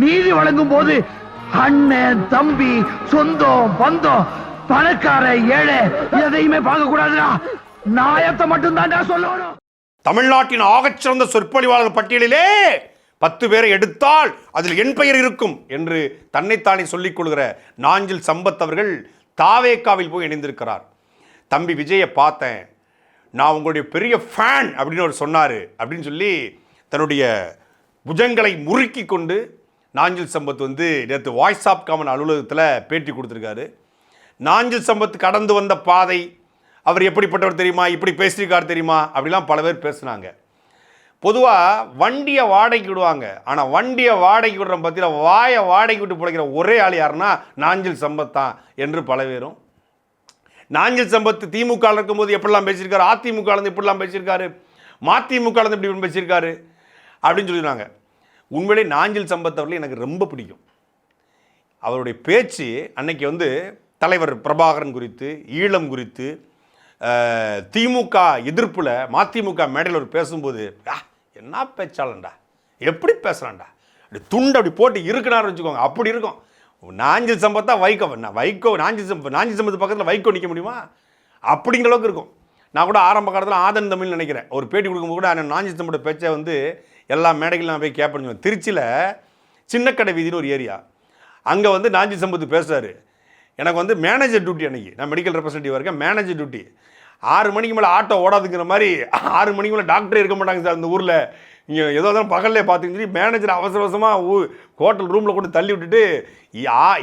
நீதி வழங்கும் போது அண்ணன் தம்பி சொந்தம் பந்தம் பணக்கார ஏழை எதையுமே பார்க்க கூடாதுடா நாயத்தை மட்டும் சொல்லணும். தமிழ்நாட்டின் ஆகச்சிறந்த சொற்பொழிவாளர் பட்டியலிலே பத்து பேரை எடுத்தால் அதில் என் பெயர் இருக்கும் என்று தன்னைத்தானே சொல்லிக் கொள்கிற நாஞ்சில் சம்பத் அவர்கள் தாவேக்காவில் போய் இணைந்திருக்கிறார். தம்பி விஜயை பார்த்தேன். நான் உங்களுடைய பெரிய ஃபேன் அப்படின்னு அவர் சொன்னார் அப்படின்னு சொல்லி தன்னுடைய புஜங்களை முறுக்கி கொண்டு நாஞ்சில் சம்பத் வந்து நேற்று வாய்ஸ் ஆப் காமன் அலுவலகத்தில் பேட்டி கொடுத்துருக்காரு. நாஞ்சில் சம்பத் கடந்து வந்த பாதை அவர் எப்படிப்பட்டவர் தெரியுமா? இப்படி பேசியிருக்கார் தெரியுமா? அப்படிலாம் பல பேர் பேசுனாங்க. பொதுவாக வண்டியை வாடகைக்கு விடுவாங்க. ஆனால் வண்டியை வாடகைக்கு விடுற பார்த்தீங்கன்னா வாயை வாடகைக்கு விட்டு பிழைக்கிற ஒரே ஆள் யாருன்னா நாஞ்சில் சம்பத் தான் என்று பல பேரும். நாஞ்சில் சம்பத் திமுக இருக்கும்போது எப்படிலாம் பேசியிருக்காரு? அதிமுக இருந்து இப்படிலாம் பேசியிருக்காரு? மதிமுக இருந்து இப்படி பேசியிருக்காரு? அப்படின்னு சொல்லிடுறாங்க உண்மையிலே நாஞ்சில் சம்பத் அவர்கள் எனக்கு ரொம்ப பிடிக்கும். அவருடைய பேச்சு அன்னைக்கு வந்து தலைவர் பிரபாகரன் குறித்து ஈழம் குறித்து திமுக எதிர்ப்பில் மதிமுக மேடையில் ஒரு பேசும்போது என்ன பேச்சாளன்டா? எப்படி பேசுகிறான்டா அப்படி துண்டு அப்படி போட்டு இருக்குனாரு வச்சுக்கோங்க அப்படி இருக்கும். நாஞ்சில் சம்பத்தா வைகோ வைகோ நாஞ்சில் சம்பத் நாஞ்சில் சம்பத்து பக்கத்தில் வைகோ நிற்க முடியுமா? அப்படிங்கிற அளவுக்கு இருக்கும். நான் கூட ஆரம்ப காலத்தில் ஆதன் தமிழ் நினைக்கிறேன். ஒரு பேட்டி கொடுக்கும்போது கூட அண்ணன் நாஞ்சில் சம்பத் பேச்சை வந்து எல்லா மேடைகளும் நான் போய் கேட்பேன்னு திருச்சியில் சின்னக்கடை வீதின்னு ஒரு ஏரியா. அங்கே வந்து நாஞ்சி சம்பத்து பேசுகிறாரு எனக்கு வந்து மேனேஜர் டியூட்டி அன்றைக்கி நான் மெடிக்கல் ரெப்ரசன்டேட்டிவ் இருக்கேன். மேனேஜர் டியூட்டி ஆறு மணிக்கு மேலே ஆட்டோ ஓடாதுங்கிற மாதிரி ஆறு மணிக்கு மேலே டாக்டரே இருக்க மாட்டாங்க சார் இந்த ஊரில். இங்கே ஏதோ தான் பகல்லே பார்த்துன்னு சொல்லி மேனேஜர் அவசர அவசரமாக ஊ ஹோட்டல் ரூமில் கொண்டு தள்ளி விட்டுட்டு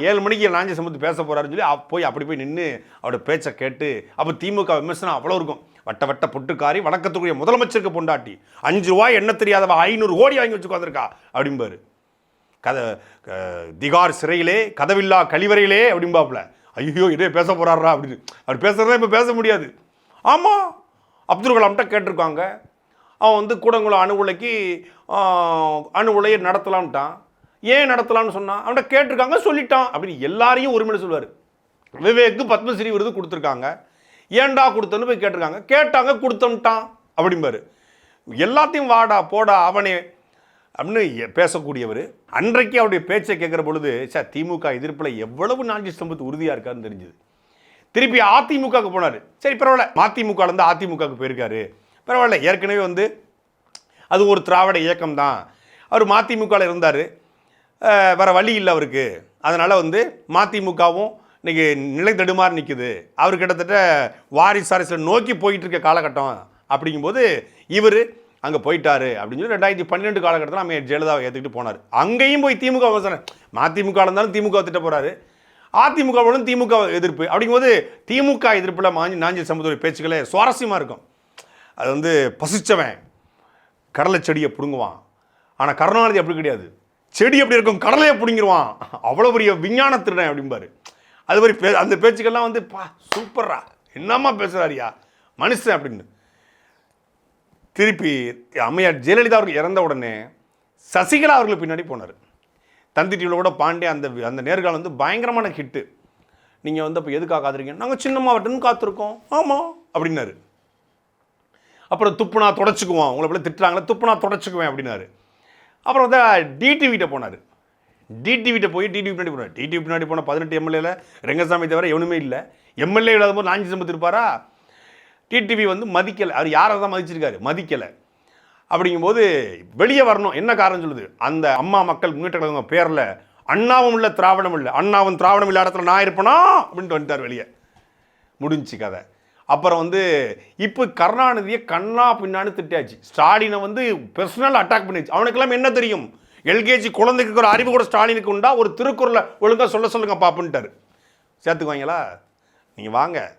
ஏழு மணிக்கு நாஞ்சி சம்பத்து பேச போகிறாருன்னு சொல்லி போய் அப்படி போய் நின்று அவரோட பேச்சை கேட்டு அப்போ திமுக விமர்சனம் அவ்வளோ இருக்கும். வட்ட வட்ட பொட்டுக்காரி வணக்கத்துக்குரிய முதலமைச்சருக்கு பொண்டாட்டி. அஞ்சு ரூபாய் என்ன தெரியாதவ ஐநூறு கோடி வாங்கி வச்சு உட்காந்துருக்கா அப்படிம்பாரு. கதை க- திகார் சிறையிலே கதவில்லா கழிவறையிலே அப்படிம்பாப்புல. ஐயோ இதே பேச போறாரா அப்படின்னு. அவர் பேசுறதா இப்போ பேச முடியாது. ஆமாம் அப்துல் கலாம்கிட்ட கேட்டிருக்காங்க. அவன் வந்து கூடங்குளம் அணு உலைக்கு அணு உலையை நடத்தலாம்ட்டான். ஏன் நடத்தலாம்னு சொன்னான் அவன்கிட்ட கேட்டிருக்காங்க சொல்லிட்டான். அப்படின்னு எல்லாரையும் ஒருமையில சொல்லுவார். விவேக்கு பத்மஸ்ரீ விருது கொடுத்துருக்காங்க. ஏன்டா கொடுத்தன்னு போய் கேட்டிருக்காங்க. கேட்டாங்க கொடுத்தோம்ட்டான் அப்படிம்பாரு. எல்லாத்தையும் வாடா போடா அவனே அப்படின்னு பேசக்கூடியவர். அன்றைக்கு அவருடைய பேச்சை கேட்குற பொழுது சார் திமுக எதிர்ப்பில் எவ்வளவு நாஞ்சி சம்பத்து உறுதியாக இருக்காருன்னு தெரிஞ்சுது. திருப்பி அதிமுகவுக்கு போனார். சரி பரவாயில்ல. மதிமுகலேருந்து அதிமுகவுக்கு போயிருக்காரு. பரவாயில்ல. ஏற்கனவே வந்து அது ஒரு திராவிட இயக்கம் தான் அவர் மதிமுகவில் இருந்தார். வேறு வழி இல்லை அவருக்கு. அதனால் வந்து மதிமுகவும் இன்னைக்கு நிலை தடுமாறி நிற்குது அவர் கிட்டத்தட்ட வாரிசு அரசில் நோக்கி போயிட்டு இருக்க காலகட்டம் அப்படிங்கும்போது இவர் அங்கே போயிட்டாரு அப்படின்னு சொல்லி ரெண்டாயிரத்தி பன்னெண்டு காலகட்டத்தில் நம்ம ஜெயலலிதாவை ஏற்றுக்கிட்டு போனார். அங்கேயும் போய் திமுக விமர்சனம். மதிமுக இருந்தாலும் திமுக திட்ட போகிறாரு அதிமுகவோடும் திமுக எதிர்ப்பு அப்படிங்கும்போது திமுக எதிர்ப்பில் மாஞ்சி நாஞ்சி சமுதாய பேச்சுக்களே சுவாரஸ்யமாக இருக்கும். அது வந்து பசிச்சவன் கடலை செடியை பிடுங்குவான். ஆனால் கருணாநிதி அப்படி கிடையாது. செடி எப்படி இருக்கும் கடலையை பிடுங்கிடுவான் அவ்வளோ பெரிய விஞ்ஞான திருடன் அப்படிம்பாரு. அது மாதிரி பே அந்த பேச்சுக்கெல்லாம் வந்து பா சூப்பரா என்னம்மா பேசுகிறாரியா மனுஷன் அப்படின்னு. திருப்பி அம்மையார் ஜெயலலிதா அவர்கள் இறந்த உடனே சசிகலா அவர்கள் பின்னாடி போனார். தந்தி டிவியில் கூட பாண்டே அந்த அந்த நேர்காலம் வந்து பயங்கரமான ஹிட்டு நீங்கள் வந்து அப்போ எதுக்காக காத்திருக்கீங்க நாங்கள் சின்ன மாவட்டம்னு காத்திருக்கோம். ஆமாம் அப்படின்னாரு. அப்புறம் துப்புனா தொடச்சிக்குவோம் உங்களை போல திட்டுறாங்களே துப்புனா தொடச்சிக்குவேன் அப்படின்னாரு. அப்புறம் வந்து டிடிவிட்ட போனார். டிடிவிட்ட போய் டிடிவி பின்னாடி போனார் டிடிவி பின்னாடி போன பதினெட்டு எம்எல்ஏல ரெங்கசாமி தவிர எவனுமே இல்லை. எம்எல்ஏ இல்லாத போது நாஞ்சி சம்பத்திருப்பாரா டிடிவி வந்து மதிக்கலை. அவர் யாரை தான் மதிச்சிருக்காரு? மதிக்கலை. அப்படிங்கும்போது வெளியே வரணும். என்ன காரணம் சொல்லுது? அந்த அம்மா மக்கள் முன்னேற்ற கழகம் பேரில் அண்ணாவும் இல்லை திராவிடம் இல்லை. அண்ணாவும் திராவிடம் இல்லாத இடத்துல நான் இருப்பேனா? அப்படின்ட்டு வந்துட்டார் வெளியே. முடிஞ்சுச்சு கதை. அப்புறம் வந்து இப்போ கருணாநிதியை கண்ணா பின்னான்னு திட்டாச்சு. ஸ்டாலினை வந்து பர்சனல் அட்டாக் பண்ணிடுச்சு அவனுக்கெல்லாம் என்ன தெரியும்? எல்கேஜி குழந்தைக்கு ஒரு அறிவு கூட ஸ்டாலினுக்கு உண்டா? ஒரு திருக்குறளை ஒழுங்காக சொல்ல சொல்லுங்க பாப்புன்ட்டார் சேர்த்துக்குவாங்களா? நீங்கள் வாங்க.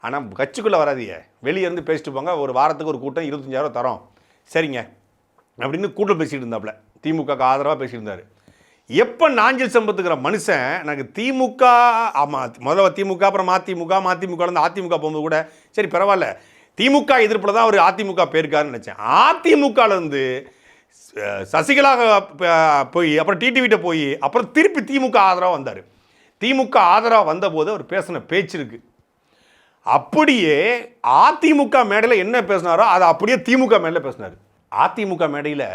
ஆனால் கட்சிக்குள்ளே வராதீங்க. வெளியே இருந்து பேசிட்டு போங்க. ஒரு வாரத்துக்கு ஒரு கூட்டம் இருபத்தஞ்சாயிரம் தரோம். சரிங்க. அப்படின்னு கூட்டம் பேசிகிட்டு இருந்தாப்புல. திமுகக்கு ஆதரவாக பேசியிருந்தார். எப்போ நாஞ்சில் சம்பத்துக்கிற மனுஷன் எனக்கு திமுக ஆமாம் முதல்ல திமுக அப்புறம் மதிமுக மதிமுக இருந்து அதிமுக போகும்போது கூட சரி பரவாயில்ல. திமுக எதிர்ப்பில் தான் அவர் அதிமுக போயிருக்காருன்னு நினச்சேன். அதிமுகலேருந்து சசிகலா போய் அப்புறம் டிடிவிட்ட போய் அப்புறம் திருப்பி திமுக ஆதரவாக வந்தார். திமுக ஆதரவாக வந்தபோது அவர் பேசின பேச்சு இருக்கு. அப்படியே அதிமுக மேடையில் என்ன பேசினாரோ அதை அப்படியே திமுக மேடையில் பேசினார். அதிமுக மேடையில்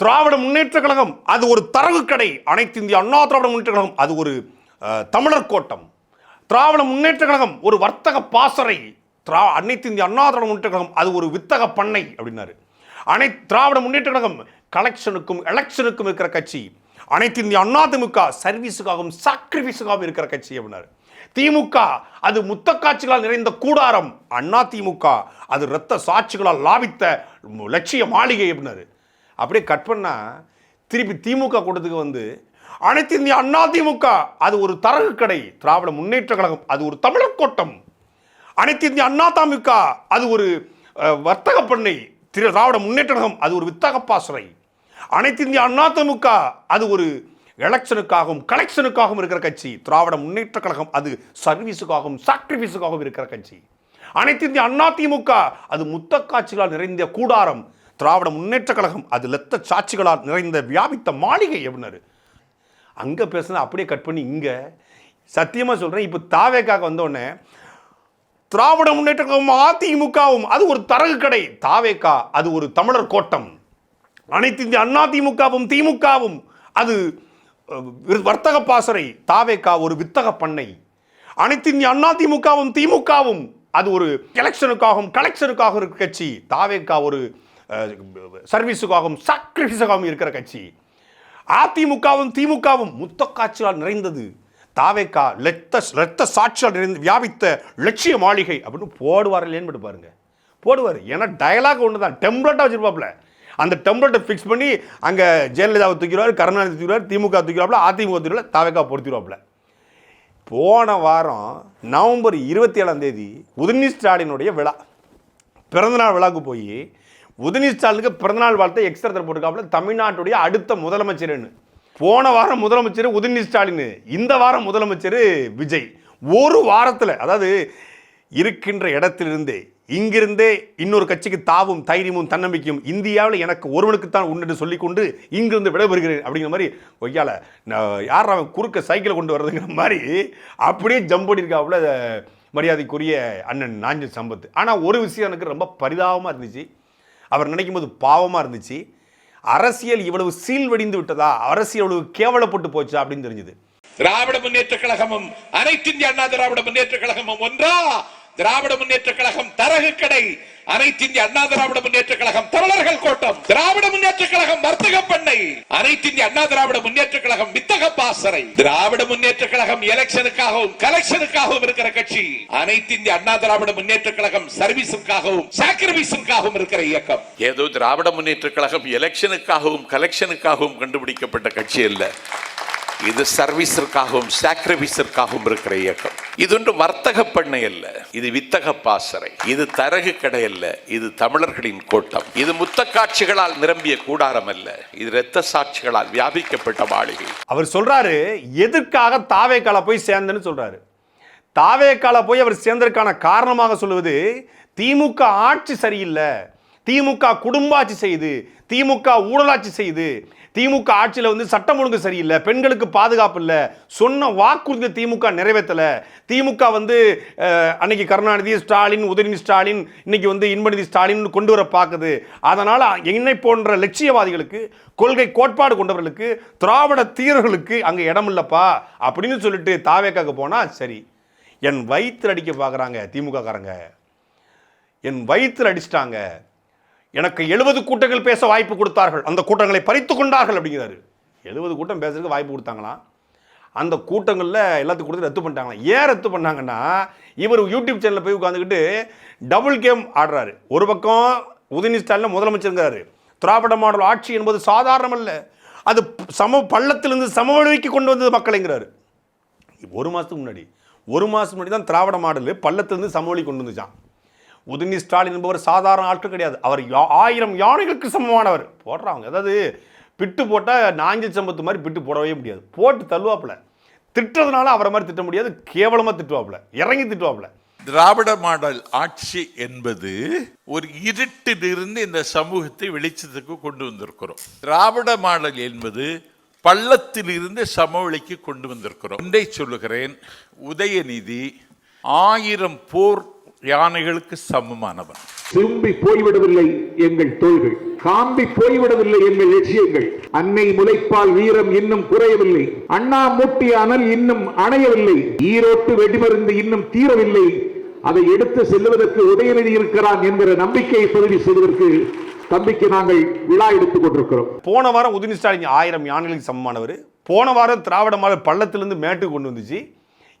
திராவிட முன்னேற்ற கழகம் அது ஒரு தரகு கடை. அனைத்து இந்திய அண்ணா திராவிட முன்னேற்ற கழகம் அது ஒரு தமிழர் கோட்டம். திராவிட முன்னேற்ற கழகம் ஒரு வர்த்தக பாசறை. திரா அனைத்து இந்திய அண்ணா திராவிட முன்னேற்ற கழகம் அது ஒரு வித்தக பண்ணை அப்படின்னாரு. அனைத்து திராவிட முன்னேற்ற கழகம் கலெக்ஷனுக்கும் எலெக்ஷனுக்கும் இருக்கிற கட்சி. அனைத்து இந்திய அண்ணா திமுக சர்வீஸுக்காகவும் சாக்ரிஃபைஸுக்காகவும் இருக்கிற கட்சி அப்படின்னாரு. திமுக அது முத்த காட்சிகளால் நிறைந்த கூடாரம். அண்ணா திமுக அது இரத்த சாட்சிகளால் லாபித்த லட்சிய மாளிகை அப்படின்னாரு. அப்படியே கட் பண்ணா திருப்பி திமுக கூட்டத்துக்கு வந்து அனைத்து இந்திய அண்ணா திமுக அது ஒரு தரகு கடை. திராவிட முன்னேற்ற கழகம் அது ஒரு தமிழர் கோட்டம். அனைத்து இந்திய அண்ணா திமுக அது ஒரு வர்த்தக பண்ணை. திரு திராவிட முன்னேற்ற கழகம் அது ஒரு வித்தக பாசறை அனைத்து இந்திய அண்ணா திமுக அது ஒரு எலெக்ஷனுக்காகவும் கலெக்ஷனுக்காகவும் இருக்கிற கட்சி. திராவிட முன்னேற்ற கழகம் அது சர்வீஸுக்காகவும் சாக்ரிஃபைஸுக்காகவும் இருக்கிற கட்சி. அனைத்து இந்திய அண்ணா திமுக அது முத்த காட்சிகளால் நிறைந்த கூடாரம். திராவிட முன்னேற்ற கழகம் அது லெத்த சாட்சிகளால் நிறைந்த வியாபித்த மாளிகை எவ்வளவு அங்கே பேசுனது அப்படியே கட் பண்ணி இங்கே. சத்தியமாக சொல்கிறேன் இப்போ தாவேக்காக வந்தோடனே திராவிட முன்னேற்ற கழகம் அதிமுகவும் அது ஒரு தரகு கடை. தாவேக்கா அது ஒரு தமிழர் கோட்டம். அனைத்து இந்திய அண்ணா திமுகவும் திமுகவும் அது வர்த்தக பாசறை. தாவேக்கா ஒரு வித்தக பண்ணை. அனைத்து இந்திய அண்ணா திமுகவும் திமுகவும் அது ஒரு எலெக்ஷனுக்காகவும் கலெக்ஷனுக்காகவும் இருக்கிற கட்சி. தாவேக்கா ஒரு சர்வீஸுக்காகவும் சாக்ரிஃபைஸுக்காகவும் இருக்கிற கட்சி. அதிமுகவும் திமுகவும் முத்த காட்சியால் நிறைந்தது. தாவேக்கா லெத்த லெத்த சாட்சியால் நிறைந்து வியாபித்த லட்சிய மாளிகை அப்படின்னு போடுவார் இல்லைன்னு பாருங்க? போடுவார். ஏன்னா டயலாக் ஒன்று தான் டெம்ப்ளேட்டாக வச்சுருப்பாப்புல. அந்த டெம்ப்ளேட்டை ஃபிக்ஸ் பண்ணி அங்கே ஜெயலலிதாவை தூக்கிடுவார் கருணாநிதி தூக்கிடுவார் திமுக தூக்கிடுவாப்ல அதிமுக தூக்கிடுவார் தாவேக்கா பொறுத்திடுவாப்ல போன வாரம் நவம்பர் இருபத்தி ஏழாம் தேதி உதினி ஸ்டாலினுடைய விழா. பிறந்தநாள் விழாக்கு போய் உதினி ஸ்டாலினுக்கு பிறந்தநாள் வாழ்த்தை எக்ஸ்ட்ரா போட்டுக்காப்புல தமிழ்நாட்டுடைய அடுத்த முதலமைச்சர்னு போன வாரம் முதலமைச்சர் உதயநிதி ஸ்டாலின் இந்த வாரம் முதலமைச்சர் விஜய். ஒரு வாரத்தில் அதாவது இருக்கின்ற இடத்திலிருந்தே இங்கிருந்தே இன்னொரு கட்சிக்கு தாவும் தைரியமும் தன்னம்பிக்கையும் இந்தியாவில் எனக்கு ஒருவனுக்குத்தான் உண்டு சொல்லிக்கொண்டு இங்கிருந்து விடைபெறுகிறேன் அப்படிங்கிற மாதிரி கொய்யால நான் யார் அவன் குறுக்க சைக்கிளை கொண்டு வர்றதுங்கிற மாதிரி அப்படியே ஜம்ப் பண்ணியிருக்காப்புல மரியாதைக்குரிய அண்ணன் நாஞ்சல் சம்பத். ஆனால் ஒரு விஷயம் எனக்கு ரொம்ப பரிதாபமாக இருந்துச்சு. அவர் நினைக்கும் போது பாவமாக இருந்துச்சு. அரசியல் இவ்வளவு சீல்வடிந்து விட்டதா? அரசியல் இவ்வளவு கேவலப்பட்டு போச்சா அப்படின்னு தெரிஞ்சுது. திராவிட முன்னேற்ற கழகமும் அனைத்து இந்திய அண்ணா திராவிட முன்னேற்ற கழகமும் ஒன்றா? திராவிட முன்னேற்ற கழகம் தரகு கடை. அனைத்து இந்திய அண்ணா திராவிட முன்னேற்ற கழகம் தமிழர்கள் கோட்டம். திராவிட முன்னேற்ற கழகம் வர்த்தக பண்ணை. அனைத்து இந்திய அண்ணா திராவிட முன்னேற்ற கழகம் வித்தக பாசறை. திராவிட முன்னேற்ற கழகம் எலெக்ஷனுக்காகவும் கலெக்ஷனுக்காகவும் இருக்கிற கட்சி. அனைத்து இந்திய அண்ணா திராவிட முன்னேற்ற கழகம் சர்வீஸுக்காகவும் சாக்ரிஃபைஸுக்காகவும் இருக்கிற இயக்கம். ஏதோ திராவிட முன்னேற்ற கழகம் எலெக்ஷனுக்காகவும் கலெக்ஷனுக்காகவும் கண்டுபிடிக்கப்பட்ட கட்சி அல்ல. இது சர்வீஸிற்காகவும் சாக்ரிஃபைஸிற்காகவும் இருக்கிற இயக்கம். இது ஒன்று வர்த்தக பண்ணை அல்ல. இது வித்தக பாசறை. இது தரகு கடை அல்ல. இது தமிழர்களின் கோட்டம். இது முத்த காட்சிகளால் நிரம்பிய கூடாரம் அல்ல. இது இரத்த சாட்சிகளால் வியாபிக்கப்பட்ட மாளிகை. அவர் சொல்றாரு எதற்காக தாவேக்கால போய் சேர்ந்தேன்னு சொல்றாரு. தாவேக்கால போய் அவர் சேர்ந்ததற்கான காரணமாக சொல்லுவது திமுக ஆட்சி சரியில்லை. திமுக குடும்ப ஆட்சி செய்யுது. திமுக ஊழலாட்சி செய்து திமுக ஆட்சியில் வந்து சட்டம் ஒழுங்கு சரியில்லை பெண்களுக்கு பாதுகாப்பு இல்லை. சொன்ன வாக்குறுதி திமுக நிறைவேற்றல. திமுக வந்து அன்னைக்கு கருணாநிதி ஸ்டாலின் உதயநிதி ஸ்டாலின் இன்னைக்கு வந்து இன்பநிதி ஸ்டாலின் கொண்டு வர பார்க்குது. அதனால் என்னை போன்ற லட்சியவாதிகளுக்கு கொள்கை கோட்பாடு கொண்டவர்களுக்கு திராவிட தீரர்களுக்கு அங்கே இடம் இல்லைப்பா அப்படின்னு சொல்லிட்டு தாவேக்காக போனால் சரி. என் வயிற்றில் அடிக்க பார்க்குறாங்க திமுக காரங்க என் வயிற்றில் அடிச்சிட்டாங்க. எனக்கு எழுபது கூட்டங்கள் பேச வாய்ப்பு கொடுத்தார்கள். அந்த கூட்டங்களை பறித்து கொண்டார்கள் அப்படிங்கிறாரு. எழுபது கூட்டம் பேசுறதுக்கு வாய்ப்பு கொடுத்தாங்களாம் அந்த கூட்டங்களில் எல்லாத்துக்கும் கொடுத்து ரத்து பண்ணிட்டாங்களாம் ஏன் ரத்து பண்ணாங்கன்னா இவர் யூடியூப் சேனலில் போய் உட்காந்துக்கிட்டு டபுள் கேம் ஆடுறாரு. ஒரு பக்கம் உதயநிதி ஸ்டாலின் முதலமைச்சருங்கிறாரு. திராவிட மாடல் ஆட்சி என்பது சாதாரணம் அல்ல அது சம பள்ளத்திலிருந்து சமவெளிக்கு கொண்டு வந்தது மக்களைங்கிறாரு. ஒரு மாதத்துக்கு முன்னாடி ஒரு மாதத்துக்கு முன்னாடி தான் திராவிட மாடல் பள்ளத்திலிருந்து சமவெளி கொண்டு வந்துச்சான் உதயநிதி ஸ்டாலின் என்பவர் சாதாரண ஆட்கள் கிடையாது. அவர் யா- ஆயிரம் யானைகளுக்கு சமமானவர். போடுறாங்க அதாவது பிட்டு போட்டால் நாஞ்சி சம்பத்து மாதிரி பிட்டு போடவே முடியாது. போட்டு தள்ளுவாப்புல. திட்டுறதுனால அவரை மாதிரி திட்ட முடியாது. கேவலமாக திட்டுவாப்புல. இறங்கி திட்டுவாப்புல. திராவிட மாடல் ஆட்சி என்பது ஒரு இருட்டிலிருந்து இந்த சமூகத்தை வெளிச்சத்துக்கு கொண்டு வந்திருக்கிறோம். திராவிட மாடல் என்பது பள்ளத்திலிருந்து சமவெளிக்கு கொண்டு வந்திருக்கிறோம். ஒன்றை சொல்லுகிறேன் உதயநிதி ஆயிரம் போர் யானைகளுக்கு சமமானவன். திரும்பி போய்விடவில்லை எங்கள் தோள்கள். காம்பி போய்விடவில்லை எங்கள் லட்சியங்கள். அன்னை முளைப்பால் வீரம் இன்னும் குறையவில்லை. அண்ணா மூட்டிய அனல் இன்னும் அணையவில்லை. ஈரோட்டு வெடிமருந்து இன்னும் தீரவில்லை. அதை எடுத்து செல்வதற்கு உதயநிதி இருக்கிறான் என்கிற நம்பிக்கையை பதிவு செய்வதற்கு தம்பிக்கு நாங்கள் விழா எடுத்துக் கொண்டிருக்கிறோம். போன வாரம் உதயநிதி ஸ்டாலின் ஆயிரம் யானைகளுக்கு சமமானவர். போன வாரம் திராவிட மாடல் பள்ளத்திலிருந்து மேட்டுக்கு கொண்டு வந்துச்சு.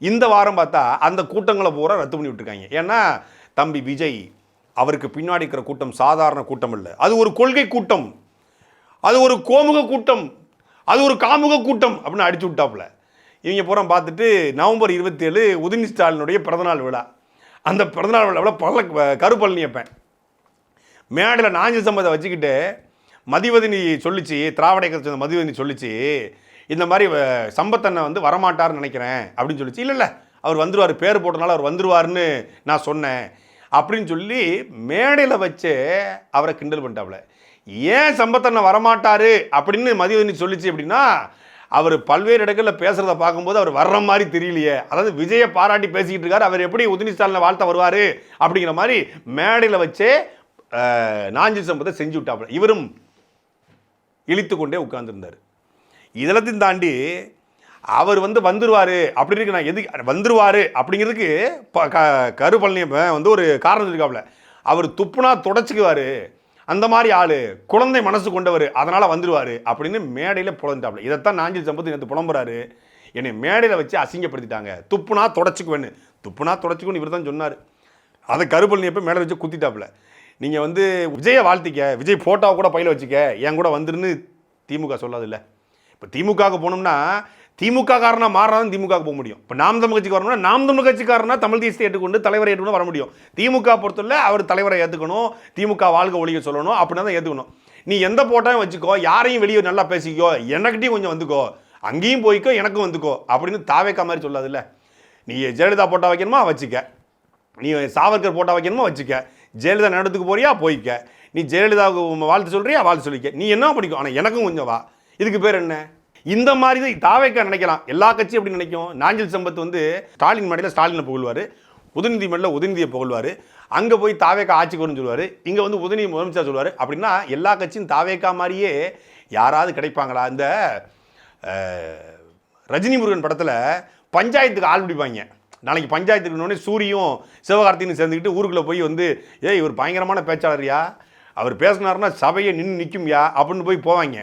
இந்த வாரம் பார்த்தா அந்த கூட்டங்களை பூரா ரத்து பண்ணி விட்டுருக்காங்க. ஏன்னா தம்பி விஜய் அவருக்கு பின்னாடி இருக்கிற கூட்டம் சாதாரண கூட்டம் இல்லை. அது ஒரு கொள்கை கூட்டம். அது ஒரு கோமுக கூட்டம். அது ஒரு காமுக கூட்டம் அப்படின்னு அடிச்சு விட்டாப்புல. இவங்க பூரா பார்த்துட்டு நவம்பர் இருபத்தேழு உதயநிதி ஸ்டாலினுடைய பிறந்தநாள் விழா. அந்த பிறந்தநாள் விழாவில் பல்ல கருப்பழனி வைப்பேன் மேடையில் நாஞ்சு சம்பதை வச்சுக்கிட்டு மதிவதினி சொல்லிச்சு திராவிட கட்சி மதிவதினி சொல்லிச்சு இந்த மாதிரி அஹ், சம்பத்தண்ணை வந்து வரமாட்டார்னு நினைக்கிறேன் அப்படின்னு சொல்லிச்சு. இல்லை இல்லை அவர் வந்துருவார் பேர் போட்டனால அவர் வந்துருவாருன்னு நான் சொன்னேன் அப்படின்னு சொல்லி மேடையில் வச்சு அவரை கிண்டல் பண்ணிட்டாப்புல ஏன் சம்பத்தண்ணை வரமாட்டார் அப்படின்னு மதிவதினி சொல்லிச்சு அப்படின்னா அவர் பல்வேறு இடங்களில் பேசுகிறத பார்க்கும்போது அவர் வர்ற மாதிரி தெரியலையே. அதாவது விஜயை பாராட்டி பேசிக்கிட்டு இருக்காரு அவர் எப்படி உதயநிதி ஸ்டாலினை வாழ்த்த வருவார் அப்படிங்கிற மாதிரி மேடையில் வச்சே நாஞ்சி சம்பத்தை செஞ்சு விட்டாப்புல இவரும் இழித்து கொண்டே உட்கார்ந்துருந்தார். இதெல்லாத்தையும் தாண்டி அவர் வந்து வந்துருவார். அப்படின்னு நான் எது வந்துருவார் அப்படிங்கிறதுக்கு ப- க- கரு வந்து ஒரு காரணம் இருக்காப்புல அவர் துப்புனா தொடச்சிக்குவார். அந்த மாதிரி ஆள் குழந்தை மனசு கொண்டவர் அதனால் வந்துடுவார் அப்படின்னு மேடையில் புலந்துட்டாப்புல இதைத்தான் நாஞ்சில் சம்பத்து நேற்று புலம்புறாரு. என்னை மேடையில் வச்சு அசிங்கப்படுத்திட்டாங்க. துப்புனா தொடச்சிக்குவேன்னு. துப்புனா தொடச்சிக்குன்னு இவர் தான் சொன்னார். அதை கருப்பழனியப்ப மேலே வச்சு குத்திட்டாப்புல. நீங்கள் வந்து விஜயை வாழ்த்திக்க விஜய் ஃபோட்டோவை கூட பையில் வச்சுக்க என் கூட வந்துருன்னு திமுக சொல்லாதில்லை. இப்போ திமுகவுக்கு போனோம்னா திமுக காரனா மாறாதான் திமுக போக முடியும். இப்போ நாம் தமிழ் கட்சிக்கு வரணும்னா நாம் தமிழ் கட்சிக்காரனா தமிழ் தேசியத்தை ஏற்றுக்கொண்டு தலைவரை ஏற்றுக்கொண்டு வர முடியும். திமுக பொறுத்தவரை அவர் தலைவரை ஏற்றுக்கணும் திமுக வாழ்க ஒழிய சொல்லணும் அப்படின்னா தான் ஏற்றுக்கணும் நீ எந்த போட்டாலும் வச்சுக்கோ யாரையும் வெளியே நல்லா பேசிக்கோ எனக்கிட்டையும் கொஞ்சம் வந்துக்கோ அங்கேயும் போய்க்கோ எனக்கும் வந்துக்கோ அப்படின்னு தாவேக்கா மாதிரி சொல்லாதுல்ல. நீ ஜெயலலிதா போட்டா வைக்கணுமா? வச்சுக்க. நீ சாவர்கர் போட்டா வைக்கணுமா? வச்சுக்க. ஜெயலலிதா நடத்துக்கு போறியா? போய்க்க. நீ ஜெயலலிதாவுக்கு வாழ்த்து சொல்கிறியா வாழ்த்து சொல்லிக்க. நீ என்ன பிடிக்கும் ஆனால் எனக்கும் கொஞ்சம் வா. இதுக்கு பேர் என்ன? இந்த மாதிரி தான் தாவேக்கா நினைக்கலாம். எல்லா கட்சியும் எப்படி நினைக்கும்? நாஞ்சில் சம்பத் வந்து ஸ்டாலின் மேடையில் ஸ்டாலினை புகழ்வார். உதயநிதி மேடையில் உதயநிதியை புகழ்வார். அங்கே போய் தாவேக்கா ஆட்சிக்கு வரும்னு சொல்லுவார். இங்கே வந்து உதயநிதி முதலமைச்சர் சொல்லுவார். அப்படின்னா எல்லா கட்சியும் தாவேக்கா மாதிரியே யாராவது கிடைப்பாங்களா? இந்த ரஜினி முருகன் படத்தில் பஞ்சாயத்துக்கு ஆள் பிடிப்பாங்க. நாளைக்கு பஞ்சாயத்துக்கு சூரியும் சிவகார்த்தியும் சேர்ந்துக்கிட்டு ஊருக்குள்ளே போய் வந்து ஏய் இவர் பயங்கரமான பேச்சாளர்யா. அவர் பேசினாருன்னா சபையை நின்று நிற்கும்யா அப்படின்னு போய் போவாங்க.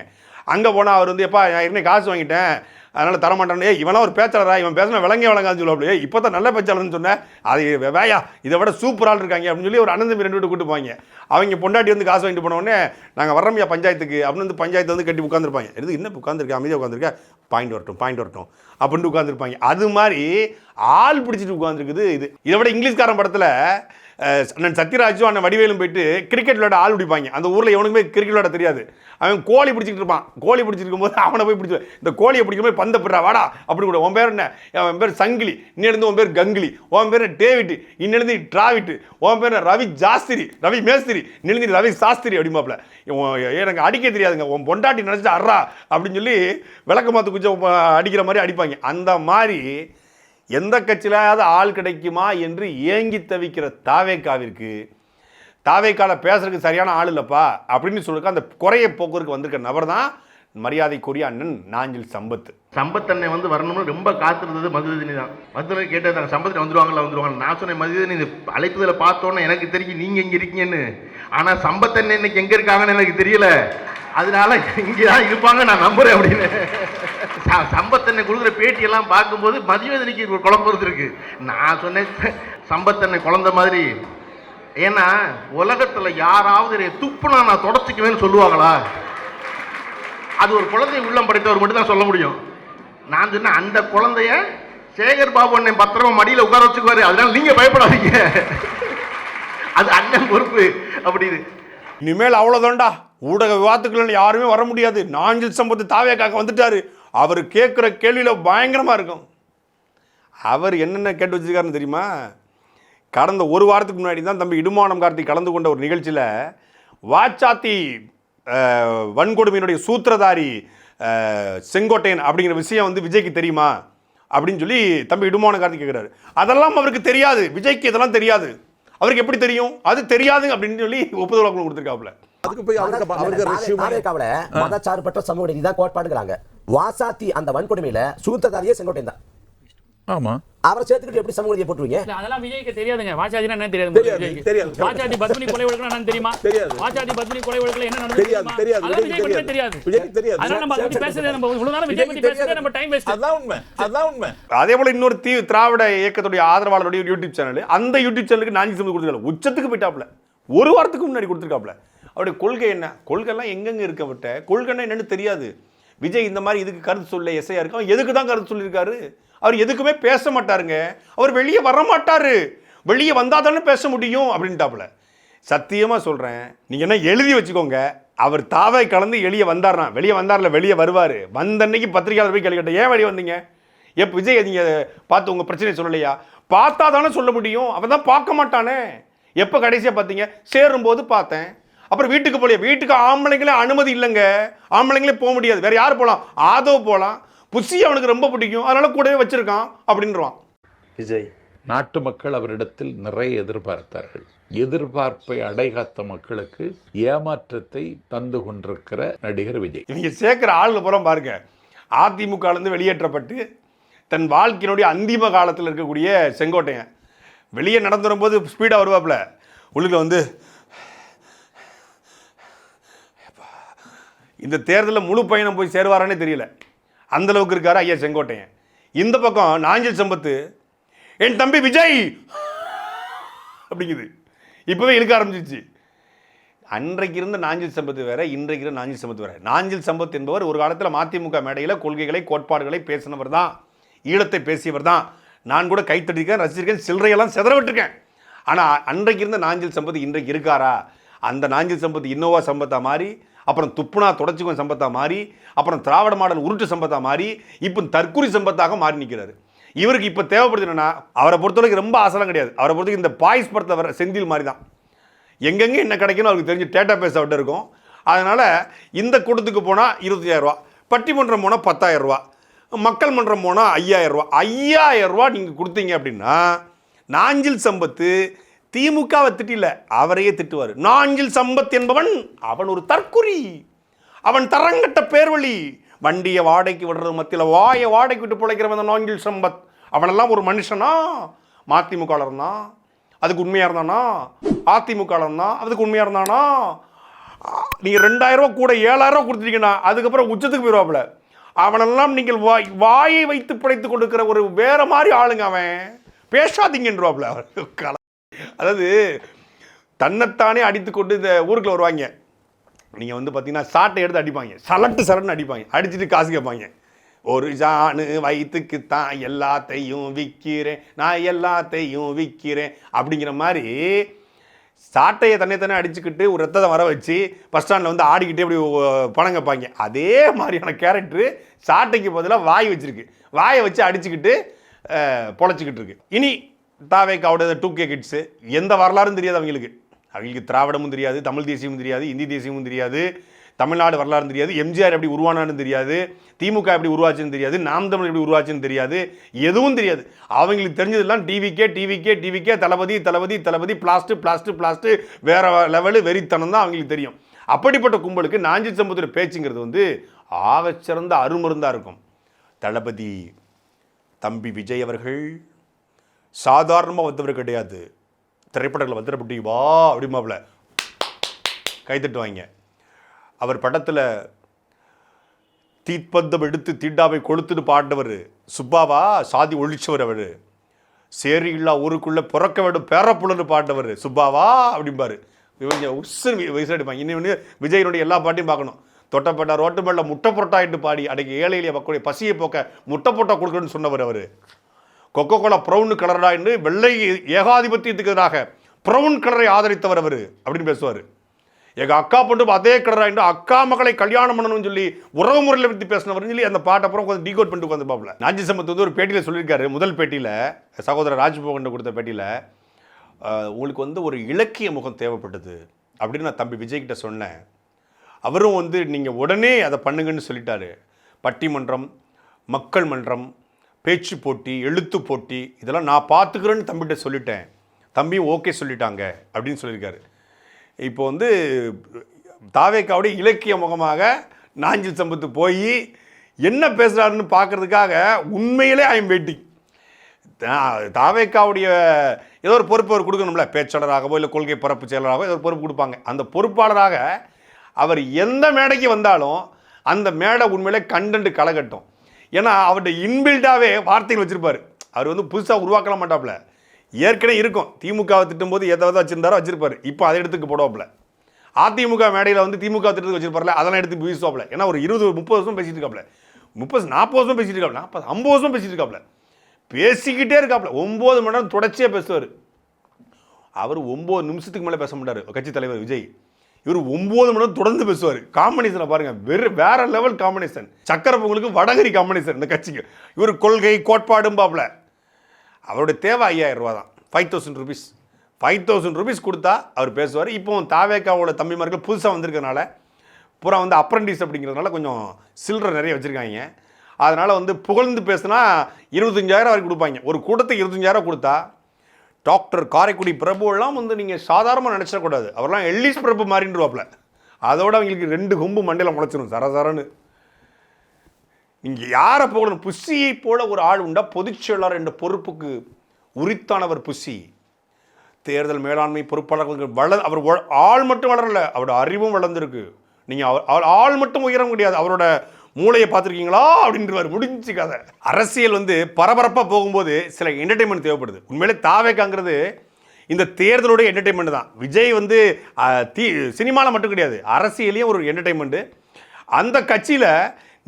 அங்கே போனால் அவர் வந்து எப்பா நான் காசு வாங்கிட்டேன். அதனால் தரமாட்டேன் ஏய் இவனா ஒரு பேச்சாளரா? இவன் பேசினா விளங்கே விளங்காதுன்னு சொல்லுவோம் இப்போ தான் நல்ல பேச்சாளர்னு சொன்னேன் அது வேயா இதை விட சூப்பர் ஆள் இருக்காங்க. அப்படின்னு சொல்லி ஒரு அனந்தமி ரெண்டு வீட்டு கூட்டு போவாங்க. அவங்க பொண்டாட்டி வந்து காசு வாங்கிட்டு போனோடனே நாங்கள் வர்றோம்யா பஞ்சாயத்துக்கு. அப்படின்னு வந்து பஞ்சாயத்து வந்து கட்டி உட்காந்துருப்பாங்க எது என்ன உட்காந்துருக்கேன் அமைதியாக உட்காந்துருக்கேன் பாயிண்ட் வரட்டும் பாயிண்ட் வரட்டும். அப்படின்னு உட்காந்துருப்பாங்க அது மாதிரி ஆள் பிடிச்சிட்டு உட்காந்துருக்குது இது. இதை விட இங்கிலீஷ்காரன் படத்தில் அண்ணன் சத்யராஜும் அண்ணன் வடிவேலும் போயிட்டு கிரிக்கெட் விளையாட ஆள் பிடிப்பாங்க. அந்த ஊரில் எவனுக்குமே கிரிக்கெட் விளையாட தெரியாது. அவன் கோழி பிடிச்சிட்டு இருப்பான். கோழி பிடிச்சிருக்கும் போது அவனை போய் பிடிச்சி இந்த கோழியை பிடிக்கும் போய் பந்த வாடா அப்படி கூட. உன் பேர் என்ன? உன் பேர் சங்கிலி. இன்னிலிருந்து உன் பேர் கங்கிலி. உன் பேர் டேவிட். இன்னிலிருந்து டிராவிட்டு உன் பேர் ரவி ஜாஸ்திரி. ரவி மேஸ்திரி. இன்னிலிருந்து ரவி சாஸ்திரி அப்படிமாப்ல எனக்கு அடிக்க தெரியாதுங்க. உன் பொண்டாட்டி நினச்சிட்டு அறா அப்படின்னு சொல்லி விளக்கமாத்து குச்சம் அடிக்கிற மாதிரி அடிப்பாங்க. அந்த மாதிரி எந்த கட்சியிலாவது ஆள் கிடைக்குமா என்று ஏங்கி தவிக்கிற தாவேக்காவிற்கு தாவேக்கால பேசுறதுக்கு சரியான ஆள் இல்லைப்பா அப்படின்னு சொல்லிருக்க அந்த குறைய போக்குவரத்துக்கு வந்திருக்க நபர் தான் மரியாதைக்குரிய அண்ணன் நாஞ்சில் சம்பத் வந்து வரணும்னு ரொம்ப காத்திருந்தது மதுரதினி தான். மதுரை கேட்டது சம்பத்தினை வந்துருவாங்களா வந்துருவாங்க நான் சொன்னேன் மதுரதினி இந்த அழைப்புதல பார்த்தோன்னே எனக்கு தெரியும் நீங்கள் இங்கே இருக்கீங்கன்னு. ஆனால் சம்பத்தண்ணை இன்னைக்கு எங்கே இருக்காங்கன்னு எனக்கு தெரியல. அதனால இங்கே தான் இருப்பாங்க நான் நம்புறேன் அப்படின்னு. சம்பத்தன்னை கொடுக்குற பேட்டியெல்லாம் பார்க்கும்போது மதுவேதனைக்கு ஒரு குழம்பு இருக்கு நான் சொன்னேன் சம்பத்தன்னை குழந்த மாதிரி. ஏன்னா உலகத்தில் யாராவது துப்புனா நான் தொடச்சிக்குவேன்னு சொல்லுவாங்களா? அது ஒரு குழந்தை உள்ளம் படைத்தவர் மட்டும் தான் சொல்ல முடியும். நான் சொன்னேன் அந்த குழந்தைய சேகர் பாபு அண்ணன் பத்திரமா மடியில உட்கார வச்சுக்குவாரு. அதனால நீங்க பயப்படாதீங்க. அது அண்ணன் பொறுப்பு. அப்படின்னு இனிமேல் அவ்வளோதான்டா ஊடக விவாதத்துக்குள்ள யாருமே வர முடியாது. நாஞ்சில் சம்பத்து தாவேக்காக்க வந்துட்டாரு. அவர் கேட்குற கேள்வியில் பயங்கரமாக இருக்கும். அவர் என்னென்ன கேட்டு வச்சிருக்காருன்னு தெரியுமா? கடந்த ஒரு வாரத்துக்கு முன்னாடி தான் தம்பி இடுமானம் கார்த்தி கலந்து கொண்ட ஒரு நிகழ்ச்சியில் வாச்சாத்தி வன்கொடுமையினுடைய சூத்திரதாரி செங்கோட்டையன் அப்படிங்கிற விஷயம் வந்து விஜய்க்கு தெரியுமா? அப்படின்னு சொல்லி தம்பி இடுமான கார்த்தி கேட்குறாரு அதெல்லாம் அவருக்கு தெரியாது. விஜய்க்கு இதெல்லாம் தெரியாது. அவருக்கு எப்படி தெரியும்? அது தெரியாது அப்படின்னு சொல்லி ஒப்புதல் வாக்கு கொடுத்துருக்காப்புல. அதுக்கு போய் அவருக்கு அவருக்கு மதச்சார்பற்ற சமூக நீதி தான் கோட்பாடுங்கிறாங்க. வாசாத்தி அந்த வன்கொடுமையில சூத்திரதாரியே செங்கோட்டையன் தான். ஆமா. அவரை சேர்த்துக்கிட்டு எப்படி சமூக நீதியை போட்டுருவீங்க? இல்ல, அதெல்லாம் விஜய்க்கு தெரியாதுங்க. வாச்சாதினா என்ன தெரியாது தெரியாது, விஜய்க்கு. தெரியாது. வாச்சாதி பத்மினி கொலை வழக்குனா என்னன்னு தெரியுமா? தெரியாது. வாச்சாதி பத்மினி கொலை வழக்குல என்ன நடந்தது தெரியாது, தெரியுமா? தெரியாது, விஜய் தெரியாது. தெரியாது. விஜய்க்கு தெரியாது. அதனால நம்ம அதை பேசுறதே நம்ம இவ்வளவு நேரம் விஜய் பத்தி பேசுறதே. நம்ம டைம் வேஸ்ட் அதான் உண்மை அதான் உண்மை. அதே போல இன்னொரு தீ திராவிட இயக்கத்துடைய ஆதரவாளருடைய யூடியூப் சேனல் அந்த யூடியூப் சேனலுக்கு நாஞ்சி சம்பத் கொடுத்துருக்காங்க உச்சத்துக்கு போயிட்டாப்ல ஒரு வாரத்துக்கு முன்னாடி கொடுத்துருக்காப்ல அவருடைய கொள்கை என்ன? கொள்கைலாம் எங்கெங்க இருக்க விட்ட கொள்கைன்னா என்னன்னு தெரியாது. விஜய் இந்த மாதிரி இதுக்கு கருத்து சொல்ல எஸ்ஐயா இருக்கு? அவன் எதுக்கு தான் கருத்து சொல்லியிருக்காரு? அவர் எதுக்குமே பேச மாட்டாருங்க. அவர் வெளியே வர மாட்டார் வெளியே வந்தால் தானே பேச முடியும் அப்படின்ட்டாப்புல. சத்தியமாக சொல்கிறேன் நீங்கள் என்ன எழுதி வச்சுக்கோங்க. அவர் தாவை கலந்து வெளியே வந்தார்னா வெளியே வந்தார்ல வெளியே வருவார். வந்த அன்னைக்கு பத்திரிகையாளர் போய் கேள்வி கேட்டேன் ஏன் வெளியே வந்தீங்க? எப்போ விஜய் நீங்கள் பார்த்து உங்கள் பிரச்சனையை சொல்லலையா? பார்த்தா தானே சொல்ல முடியும். அவன் தான் பார்க்க மாட்டானே. எப்போ கடைசியாக பார்த்தீங்க? சேரும்போது பார்த்தேன். அப்புறம் வீட்டுக்கு போலியா. வீட்டுக்கு ஆம்பளைங்களே அனுமதி இல்லைங்க. ஆம்பளைங்களே போக முடியாது. வேற யார் போகலாம் ஆதவ் போகலாம் புசி அவனுக்கு ரொம்ப பிடிக்கும். அதனால கூடவே வச்சிருக்கான் அப்படின்றான் விஜய். நாட்டு மக்கள் அவரிடத்தில் நிறைய எதிர்பார்த்தார்கள். எதிர்பார்ப்பை அடைகாத்த மக்களுக்கு ஏமாற்றத்தை தந்து கொண்டிருக்கிற நடிகர் விஜய். இவங்க சேர்க்குற ஆளுங்க புறம் பாருங்க. அதிமுகலேருந்து வெளியேற்றப்பட்டு தன் வாழ்க்கையினுடைய அந்திம காலத்தில் இருக்கக்கூடிய செங்கோட்டையன் வெளியே நடந்து வரும்போது ஸ்பீடாக வருவாப்புல. உள்ளுக்கு வந்து இந்த தேர்தலில் முழு பயணம் போய் சேருவாரானே தெரியல. அந்தளவுக்கு இருக்கார் இருக்காரு ஐயா செங்கோட்டையன். இந்த பக்கம் நாஞ்சில் சம்பத்து என் தம்பி விஜய் அப்படிங்குது. இப்போவே இழுக்க ஆரம்பிச்சிச்சு அன்றைக்கு இருந்த நாஞ்சில் சம்பத்து வேற இன்றைக்கு இருந்த நாஞ்சில் சம்பத்து வேற. நாஞ்சில் சம்பத் என்பவர் ஒரு காலத்தில் மதிமுக மேடையில் கொள்கைகளை கோட்பாடுகளை பேசினவர் தான். ஈழத்தை பேசியவர் தான். நான் கூட கைத்தட்டிருக்கேன் ரசிச்சிருக்கேன் சில்லறையெல்லாம் செதற விட்டுருக்கேன் ஆனால் அன்றைக்கு இருந்த நாஞ்சில் சம்பத் இன்றைக்கு இருக்காரா? அந்த நாஞ்சில் சம்பத் இன்னோவா சம்பத்தா மாறி அப்புறம் துப்புனா தொடச்சிக்கும் சம்பத்தா மாறி அப்புறம் திராவிட மாடல் உருட்டு சம்பத்தா மாறி இப்போ தற்குறி சம்பத்தாக மாறி நிற்கிறாரு இவருக்கு இப்போ தேவைப்படுது என்னன்னா அவரை பொறுத்தவரைக்கும் ரொம்ப ஆசைலாம் கிடையாது. அவரை பொறுத்தவரைக்கும் இந்த பாய்ஸ் படத்தில் வர செந்தில் மாதிரி தான் எங்கெங்கே என்ன கிடைக்கணும் அவருக்கு தெரிஞ்சு டேட்டா பேஸ் அவர்கிட்ட இருக்கும். அதனால் இந்த கூட்டத்துக்கு போனால் இருபத்தாயிரரூவா பட்டிமன்றம் போனால் பத்தாயிரரூவா மக்கள் மன்றம் போனால் ஐயாயிரரூவா ஐயாயிரரூவா நீங்கள் கொடுத்தீங்க அப்படின்னா நாஞ்சில் சம்பத்து திமுகவை திட்டில அவரையே திட்டுவார். நாஞ்சில் சம்பத் என்பவன் அவன் ஒரு தற்குறி. அவன் தரங்கட்ட பேர்வழி. வண்டியை வாடகைக்கு விடுறது மத்தியில் வாயை வாடகைக்கு விட்டு பிழைக்கிறவன் அந்த நாஞ்சில் சம்பத். அவனெல்லாம் ஒரு மனுஷனா? மதிமுகவில் இருந்தான் அதுக்கு உண்மையாக இருந்தானா? அதிமுக இருந்தான் அதுக்கு உண்மையாக இருந்தானா? நீங்கள் ரெண்டாயிரம் ரூபா கூட ஏழாயிரம் ரூபா கொடுத்துட்டீங்கன்னா அதுக்கப்புறம் உச்சத்துக்கு போயிடுவாப்புல அவனெல்லாம் நீங்கள் வாய் வாயை வைத்து பிழைத்து கொடுக்கிற ஒரு வேற மாதிரி ஆளுங்க அவன். பேசாதீங்கன்றாப்புல அவர். கல- அதாவது தன்னைத்தானே அடித்துக்கொண்டு இந்த ஊருக்குள்ள வருவாங்க. நீங்கள் வந்து பார்த்தீங்கன்னா சாட்டை எடுத்து அடிப்பாங்க. சலட்டு சலட்டுன்னு அடிப்பாங்க. அடிச்சுட்டு காசு கேட்பாங்க. ஒரு ஜானு வயிற்றுக்கு தான் எல்லாத்தையும் விற்கிறேன் நான் எல்லாத்தையும் விற்கிறேன் அப்படிங்கிற மாதிரி சாட்டையை தன்னை தானே அடிச்சுக்கிட்டு ஒரு ரத்தத்தை வர வச்சு பஸ் ஸ்டாண்டில் வந்து ஆடிக்கிட்டே இப்படி பணம் கேட்பாங்க. அதே மாதிரியான கேரக்டரு சாட்டைக்கு பதிலாக வாய் வச்சுருக்கு. வாயை வச்சு அடிச்சுக்கிட்டு பொழைச்சிக்கிட்டு இருக்கு. இனி தாவேக்காவோட டூ கே கிட்ஸு எந்த வரலாறும் தெரியாது அவங்களுக்கு. அவங்களுக்கு திராவிடமும் தெரியாது தமிழ் தேசியமும் தெரியாது இந்தி தேசியமும் தெரியாது தமிழ்நாடு வரலாறு தெரியாது எம்ஜிஆர் எப்படி உருவானான்னு தெரியாது திமுக எப்படி உருவாச்சுன்னு தெரியாது நாம் தமிழ் எப்படி உருவாச்சுன்னு தெரியாது எதுவும் தெரியாது. அவங்களுக்கு தெரிஞ்சதெல்லாம் டிவிக்கே டிவிக்கே டிவிக்கே தளபதி தளபதி தளபதி பிளாஸ்ட் பிளாஸ்ட் பிளாஸ்ட் வேறு லெவலு வெறித்தனம் தான் அவங்களுக்கு தெரியும். அப்படிப்பட்ட கும்பலுக்கு நாஞ்சி சம்புத்திர பேச்சுங்கிறது வந்து ஆகச்சிறந்த அருமருந்தாக இருக்கும். தளபதி தம்பி விஜய் அவர்கள் சாதாரணமாக வந்தவர் கிடையாது. திரைப்படங்களில் வந்துடப்பட்டி வா அப்படிமாப்ல கைத்தட்டுவாங்க அவர் படத்தில் தீப்பந்தம் எடுத்து தீண்டாவை கொளுத்துன்னு பாண்டவர் சுப்பாவா? சாதி ஒழிச்சவர் அவர். சேரி இல்லா ஊருக்குள்ளே பிறக்க வேண்டும் பேரப்புலன்னு பாடினவர் சுப்பாவா? அப்படிம்பாரு. இவங்க உசு வயசு அடிப்பாங்க. இன்னும் விஜயனுடைய எல்லா பாட்டையும் பார்க்கணும். தொட்டப்பட்ட ரோட்டு மேல முட்டை புரட்டாயிட்டு பாடி அன்றைக்கி ஏழையிலே மக்களுடைய பசியை போக்க முட்டை புரட்டா கொடுக்கணும்னு சொன்னவர் அவர். கொக்கோ கோலா ப்ரௌன் கலராயின்னு வெள்ளை ஏகாதிபத்தியத்துக்கு எதிராக ப்ரௌன் கலரை ஆதரித்தவர் அவர் அப்படின்னு பேசுவார். எங்கள் அக்கா பொண்ணு அதே கலராயிண்டு அக்கா மகளை கல்யாணம் பண்ணணும்னு சொல்லி உறவு முறையில் பற்றி பேசினவர் சொல்லி அந்த பாட்டை அப்புறம் கொஞ்சம் டீகோட் பண்ணிட்டு உட்காந்து பாப்பில் நாஞ்சி சம்பத் வந்து ஒரு பேட்டியில் சொல்லியிருக்காரு. முதல் பேட்டியில் சகோதரர் ராஜ்மோகன் கொடுத்த பேட்டியில் உங்களுக்கு வந்து ஒரு இலக்கிய முகம் தேவைப்பட்டது. அப்படின்னு நான் தம்பி விஜய்கிட்ட சொன்னேன். அவரும் வந்து நீங்கள் உடனே அதை பண்ணுங்கன்னு சொல்லிட்டாரு. பட்டிமன்றம் மக்கள் மன்றம் பேச்சு போட்டி எழுத்து போட்டி இதெல்லாம் நான் பார்த்துக்கிறேன்னு தம்பிகிட்ட சொல்லிட்டேன். தம்பியும் ஓகே சொல்லிட்டாங்க அப்படின்னு சொல்லியிருக்காரு. இப்போ வந்து தாவேக்காவுடைய இலக்கிய முகமாக நாஞ்சில் சம்பத்து போய் என்ன பேசுகிறாருன்னு பார்க்கறதுக்காக உண்மையிலே ஐம் வெயிட்டிங் தாவேக்காவுடைய ஏதோ ஒரு பொறுப்பு அவர் கொடுக்கணும்ல பேச்சாளராகவோ இல்லை கொள்கை பரப்பு செயலராகவோ ஏதோ ஒரு பொறுப்பு கொடுப்பாங்க. அந்த பொறுப்பாளராக அவர் எந்த மேடைக்கு வந்தாலும் அந்த மேடை உண்மையிலே கண்டென்ட் கலகட்டும். ஏன்னா அவர்கிட்ட இன்பில்டாகவே வார்த்தைகள் வச்சுருப்பார். அவர் வந்து புதுசாக உருவாக்கலாம் மாட்டாப்புல. ஏற்கனவே இருக்கும். திமுகவை திட்டும் போது எதை எதை வச்சிருந்தாரோ இப்போ அதை எடுத்துக்கு போடுவாப்புல. அதிமுக மேடையில் வந்து திமுக திட்டத்துக்கு வச்சிருப்பார்ல அதெல்லாம் எடுத்து வீசுவாப்ல ஏன்னா ஒரு இருபது முப்பது வருஷம் பேசிட்டு இருக்காப்ல முப்பது நாற்பது வருஷம் பேசிட்டு இருக்காப்ல நாற்பது ஐம்பது வருஷம் பேசிட்டு இருக்காப்ல பேசிக்கிட்டே இருக்காப்ல ஒம்பது மணி நேரம் தொடர்ச்சியாக பேசுவார். அவர் ஒம்பது நிமிஷத்துக்கு மேலே பேச மாட்டார். கட்சி தலைவர் விஜய். இவர் ஒம்பது மணி நேரம் தொடர்ந்து பேசுவார். காம்பினேஷனை பாருங்க. வெறு வேற லெவல் காம்பினேஷன் சக்கரை பொங்கலுக்கு வடகரி காம்பினேஷன் இந்த கட்சிக்கு. இவர் கொள்கை கோட்பாடும் பாப்ல அவருடைய தேவை ஐயாயிரம் ரூபா தான். Five thousand rupees five thousand rupees கொடுத்தா அவர் பேசுவார். இப்போ தாவேக்காவோட தம்பிமார்கள் புதுசாக வந்திருக்கனால பூரா வந்து அப்ரண்டிஸ் அப்படிங்கிறதுனால கொஞ்சம் சில்லறை நிறைய வச்சுருக்காங்க. அதனால் வந்து புகழ்ந்து பேசுனா இருபத்தஞ்சாயிரம் வரைக்கும் கொடுப்பாங்க. ஒரு கூட்டத்துக்கு இருபத்தஞ்சாயிரம் கொடுத்தா டாக்டர் காரைக்குடி பிரபுலாம் வந்து நீங்கள் சாதாரணமாக நினச்சிடக்கூடாது அவர்லாம் எல்லிஸ் பிரபு மாறின்றுவாப்ல. அதோட அவங்களுக்கு ரெண்டு கொம்பு மண்டையில் முளைச்சிடும் சரசரன்னு இங்கே யாரை போகணும் புஷியை போல ஒரு ஆள் உண்டா? பொதுச் செயலாளர் என்ற பொறுப்புக்கு உரித்தானவர் புஷி. தேர்தல் மேலாண்மை பொறுப்பாளர்கள் வள அவர் ஆள் மட்டும் வளரல. அவரோட அறிவும் வளர்ந்துருக்கு. நீங்கள் அவர் அவர் ஆள் மட்டும் உயரம் முடியாது. அவரோட மூளையை பார்த்துருக்கீங்களா? அப்படின்றவர். முடிஞ்சு கதை. அரசியல் வந்து பரபரப்பாக போகும்போது சில என்டர்டைன்மெண்ட் தேவைப்படுது. உண்மையிலே தாவேக்காங்கிறது இந்த தேர்தலோட என்டர்டைன்மெண்ட் தான். விஜய் வந்து தீ சினிமாவில் மட்டும் கிடையாது. அரசியலையும் ஒரு என்டர்டைன்மெண்ட்டு அந்த கட்சியில்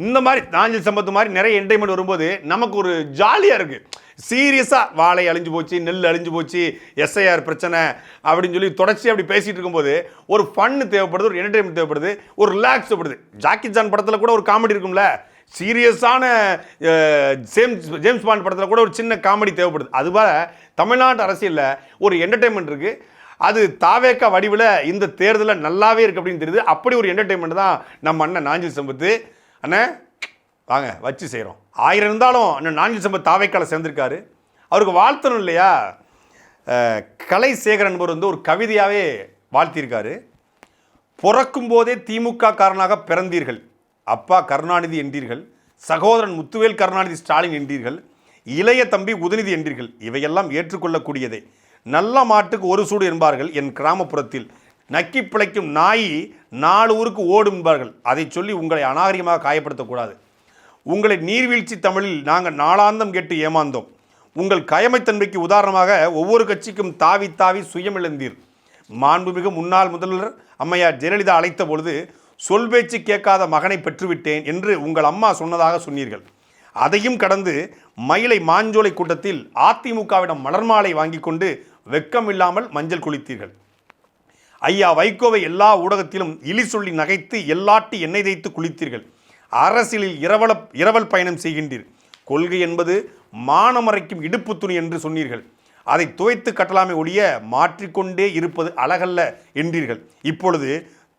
இந்த மாதிரி நாஞ்சில் சம்பத்து மாதிரி நிறைய என்டர்டைன்மெண்ட் வரும்போது நமக்கு ஒரு ஜாலியாக இருக்குது சீரியஸாக வாழை அழிஞ்சு போச்சு நெல் அழிஞ்சு போச்சு எஸ்ஐஆர் பிரச்சனை அப்படின்னு சொல்லி தொடர்ச்சி அப்படி பேசிகிட்டு இருக்கும்போது ஒரு ஃபன்னு தேவைப்படுது ஒரு என்டர்டைன்மெண்ட் தேவைப்படுது ஒரு ரிலாக்ஸ் தேவைப்படுது. ஜாக்கி ஜான் படத்தில் கூட ஒரு காமெடி இருக்கும்ல. சீரியஸான ஜேம்ஸ் ஜேம்ஸ் பாண்ட் படத்தில் கூட ஒரு சின்ன காமெடி தேவைப்படுது. அதுபோல் தமிழ்நாட்டு அரசியலில் ஒரு என்டர்டைன்மெண்ட் இருக்குது அது தாவேக்கா வடிவில் இந்த தேர்தலில் நல்லாவே இருக்குது அப்படின்னு தெரியுது. அப்படி ஒரு என்டர்டைன்மெண்ட் தான் நம்ம அண்ணன் நாஞ்சில் சம்பத்து. அண்ணே வாங்க வச்சு செய்கிறோம் ஆயிரம் இருந்தாலும் அண்ணன் நான்கு சம்பத் தாவேக்கால சேர்ந்திருக்காரு. அவருக்கு வாழ்த்தணும் இல்லையா? கலை சேகர் என்பவர் வந்து ஒரு கவிதையாகவே வாழ்த்தியிருக்காரு. பிறக்கும் போதே திமுக காரனாக பிறந்தீர்கள். அப்பா கருணாநிதி என்றீர்கள். சகோதரன் முத்துவேல் கருணாநிதி ஸ்டாலின் என்றீர்கள். இளைய தம்பி உதநிதி என்றீர்கள். இவையெல்லாம் ஏற்றுக்கொள்ளக்கூடியதே. நல்ல மாட்டுக்கு ஒரு சூடு என்பார்கள் என் கிராமப்புறத்தில். நக்கி பிழைக்கும் நாய் நாலு ஊருக்கு ஓடும் என்பார்கள். அதை சொல்லி உங்களை அநாகரிகமாக காயப்படுத்தக்கூடாது. உங்களை நீர்வீழ்ச்சி தமிழில் நாங்கள் நாளாந்தம் கேட்டு ஏமாந்தோம். உங்கள் கயமைத்தன்மைக்கு உதாரணமாக ஒவ்வொரு கட்சிக்கும் தாவி தாவி சுயமிழந்தீர். மாண்புமிகு முன்னாள் முதல்வர் அம்மையார் ஜெயலலிதா அழைத்த பொழுது சொல் பேச்சு கேட்காத மகனை பெற்றுவிட்டேன் என்று உங்கள் அம்மா சொன்னதாக சொன்னீர்கள். அதையும் கடந்து மயிலை மாஞ்சோலை கூட்டத்தில் அதிமுகவிடம் மலர்மாலை வாங்கி கொண்டு வெட்கமில்லாமல் மஞ்சள் குளித்தீர்கள். ஐயா வைகோவை எல்லா ஊடகத்திலும் இலி சொல்லி நகைத்து எல்லாட்டி எண்ணெய் தேய்த்து குளித்தீர்கள். அரசியலில் இரவல இரவல் பயணம் செய்கின்றீர். கொள்கை என்பது மானமரைக்கும் இடுப்பு துணி என்று சொன்னீர்கள். அதை துவைத்து கட்டலாமே ஒழிய மாற்றிக்கொண்டே இருப்பது அழகல்ல என்றீர்கள். இப்பொழுது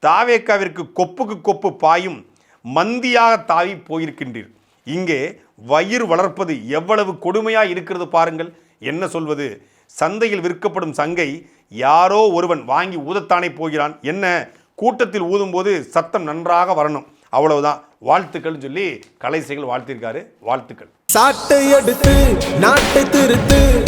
தாவேக்காவிற்கு கொப்புக்கு கொப்பு பாயும் மந்தியாக தாவி போயிருக்கின்றீர். இங்கே வயிறு வளர்ப்பது எவ்வளவு கொடுமையாக இருக்கிறது பாருங்கள். என்ன சொல்வது? சந்தையில் விற்கப்படும் சங்கை யாரோ ஒருவன் வாங்கி ஊதத்தானே போகிறான். என்ன? கூட்டத்தில் ஊதும்போது சத்தம் நன்றாக வரணும். அவ்வளவுதான். வாழ்த்துக்கள்னு சொல்லி கலைசைகள் வாழ்த்திருக்காரு. வாழ்த்துக்கள். சாட்டை எடுத்து நாட்டை திருத்து.